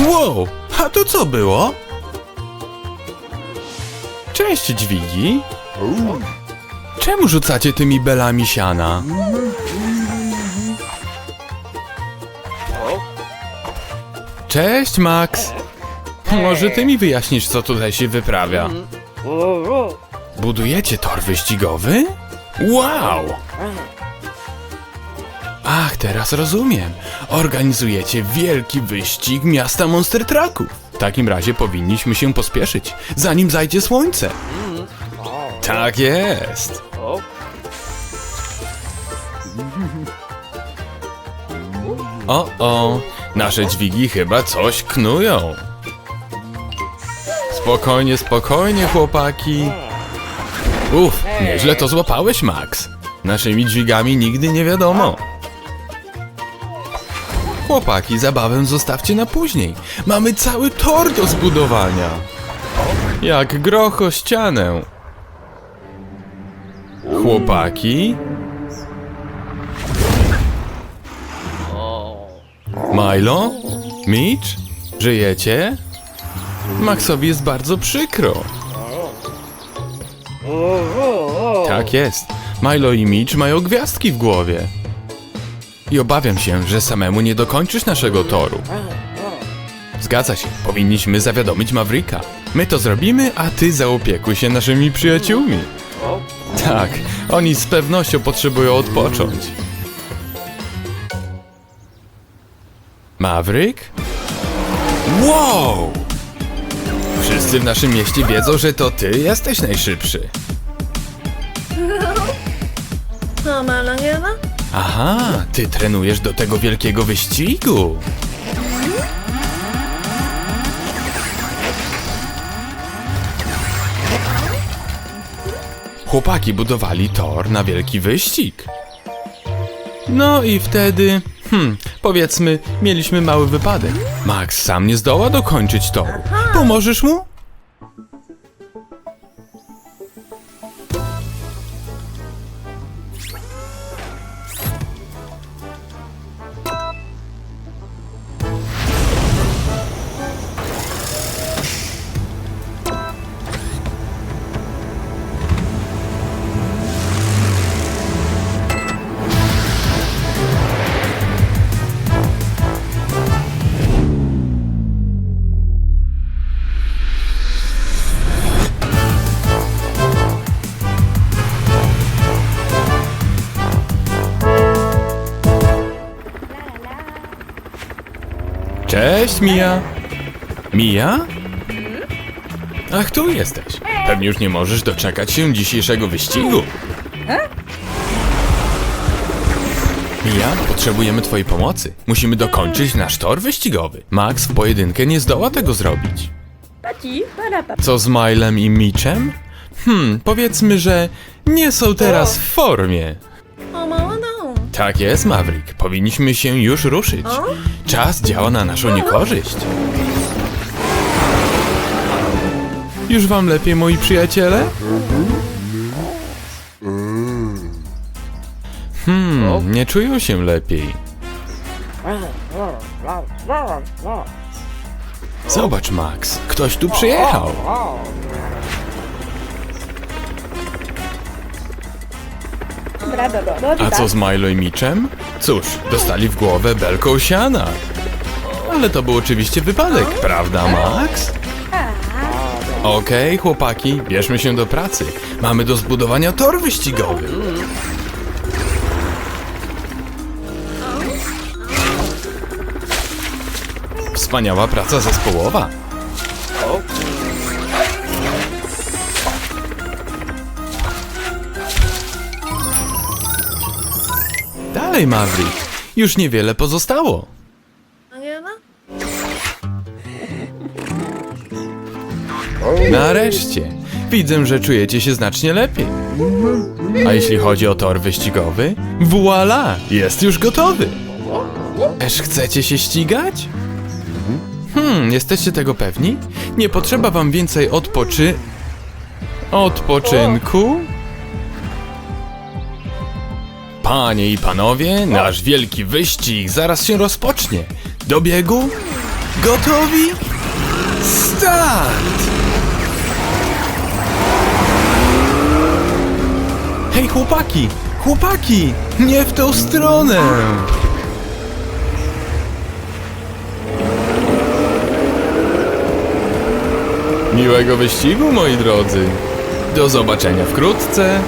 Wow, a to co było? Cześć, dźwigi. Czemu rzucacie tymi belami siana? Cześć, Max. Może ty mi wyjaśnisz, co tutaj się wyprawia? Budujecie tor wyścigowy? Wow! Ach, teraz rozumiem. Organizujecie wielki wyścig miasta Monster Trucków. W takim razie powinniśmy się pospieszyć, zanim zajdzie słońce. Tak jest. O, o, nasze dźwigi chyba coś knują. Spokojnie, spokojnie, chłopaki. Uf, nieźle to złapałeś, Max. Naszymi dźwigami nigdy nie wiadomo. Chłopaki, zabawę zostawcie na później. Mamy cały tor do zbudowania. Jak groch o ścianę. Chłopaki? Milo? Mitch? Żyjecie? Maxowi jest bardzo przykro. Tak jest. Milo i Mitch mają gwiazdki w głowie. I obawiam się, że samemu nie dokończysz naszego toru. Zgadza się, powinniśmy zawiadomić Mavrika. My to zrobimy, a ty zaopiekuj się naszymi przyjaciółmi. Tak, oni z pewnością potrzebują odpocząć. Maverick? Wow! Wszyscy w naszym mieście wiedzą, że to ty jesteś najszybszy. No? Aha, ty trenujesz do tego wielkiego wyścigu. Chłopaki budowali tor na wielki wyścig. No i wtedy, hmm, powiedzmy, mieliśmy mały wypadek. Max sam nie zdoła dokończyć toru. Pomożesz mu? Cześć, Mia. Mia? Ach, tu jesteś. Pewnie już nie możesz doczekać się dzisiejszego wyścigu. Mia, potrzebujemy twojej pomocy. Musimy dokończyć nasz tor wyścigowy. Max w pojedynkę nie zdoła tego zrobić. Paci, para, pa. Co z Milem i Mitchem? Hmm, powiedzmy, że nie są teraz w formie. O, mało, no. Tak jest, Maverick. Powinniśmy się już ruszyć. Czas działa na naszą niekorzyść. Już wam lepiej, moi przyjaciele? Hmm, nie czują się lepiej. Zobacz, Max, ktoś tu przyjechał. A co z Milo i Mitchem? Cóż, dostali w głowę belką siana. Ale to był oczywiście wypadek, prawda, Max? Okej, chłopaki, bierzmy się do pracy. Mamy do zbudowania tor wyścigowy. Wspaniała praca zespołowa. Dalej, Maverick. Już niewiele pozostało. Nareszcie. Widzę, że czujecie się znacznie lepiej. A jeśli chodzi o tor wyścigowy, voila, jest już gotowy. Też chcecie się ścigać? Hmm, jesteście tego pewni? Nie potrzeba wam więcej odpoczy... Odpoczynku? Panie i panowie, nasz wielki wyścig zaraz się rozpocznie. Do biegu? Gotowi? Start! Hej, chłopaki! Chłopaki! Nie w tą stronę! Miłego wyścigu, moi drodzy! Do zobaczenia wkrótce!